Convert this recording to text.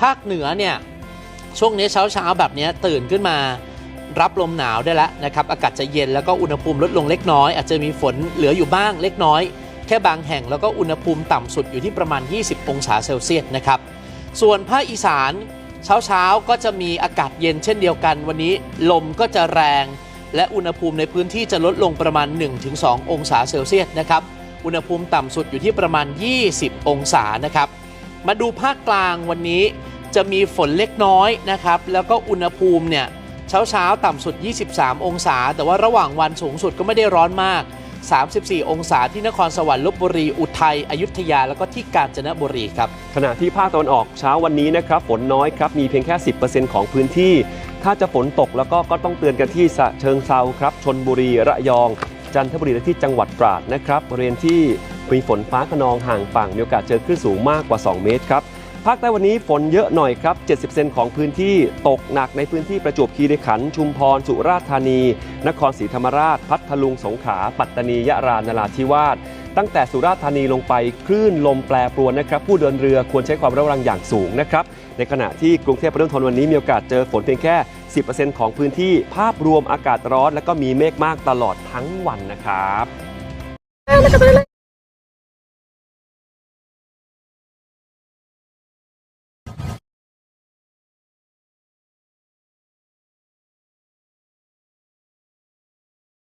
ภาคเหนือเนี่ยช่วงนี้เช้าเช้าแบบนี้ตื่นขึ้นมารับลมหนาวได้แล้วนะครับอากาศจะเย็นแล้วก็อุณหภูมิลดลงเล็กน้อย อาจจะมีฝนเหลืออยู่บ้างเล็กน้อย แค่บางแห่งแล้วก็อุณหภูมิต่ำสุดอยู่ที่ประมาณ 20 องศาเซลเซียสนะครับส่วนภาคอีสานเช้าเช้าก็จะมีอากาศเย็นเช่นเดียวกัน วันนี้ลมก็จะแรง และอุณหภูมิในพื้นที่จะลดลงประมาณ 1-2 องศาเซลเซียสนะครับอุณหภูมิต่ำสุดอยู่ที่ประมาณ 20 องศานะครับมาดูภาคกลางวันนี้ จะมีฝนเล็กน้อยนะครับ แล้วก็อุณหภูมิเนี่ยเช้าเช้าๆต่ำสุด 23 องศา แต่ว่าระหว่างวันสูงสุดก็ไม่ได้ร้อนมาก 34 องศาที่นครสวรรค์ลบบุรี อุทัยอยุธยา แล้วก็ที่กาญจนบุรีครับ ขณะที่ภาคตะวันออกเช้าวันนี้นะครับฝนน้อยครับมีเพียงแค่ 10%ของพื้นที่ ถ้าจะฝนตกแล้วก็ก็ต้องเตือนกันที่เชิงเซาครับชนบุรีระยอง จันทบุรีและที่จังหวัดตราดนะครับบริเวณที่มีฝนฟ้าขนองห่างฝั่งมีโอกาสเจอคลื่นสูงมากกว่า 2 เมตรครับ ภาคใต้วันนี้ฝนเยอะหน่อยครับ 70%ของพื้นที่ตกหนักในพื้นที่ประจวบคีรีขันธ์ชุมพร สุราษฎร์ธานี นครศรีธรรมราช พัทลุง สงขลา ปัตตานี ยะรานราธิวาส ตั้งแต่สุราษฎร์ธานีลงไปคลื่นลมแปรปรวนนะครับ ผู้เดินเรือควรใช้ความระวังอย่างสูงนะครับ ในขณะที่กรุงเทพปริมณฑลวันนี้มีโอกาสเจอฝนเพียงแค่ 10%ของพื้นที่ ภาพรวมอากาศร้อน และก็มีเมฆมากตลอดทั้งวันนะครับ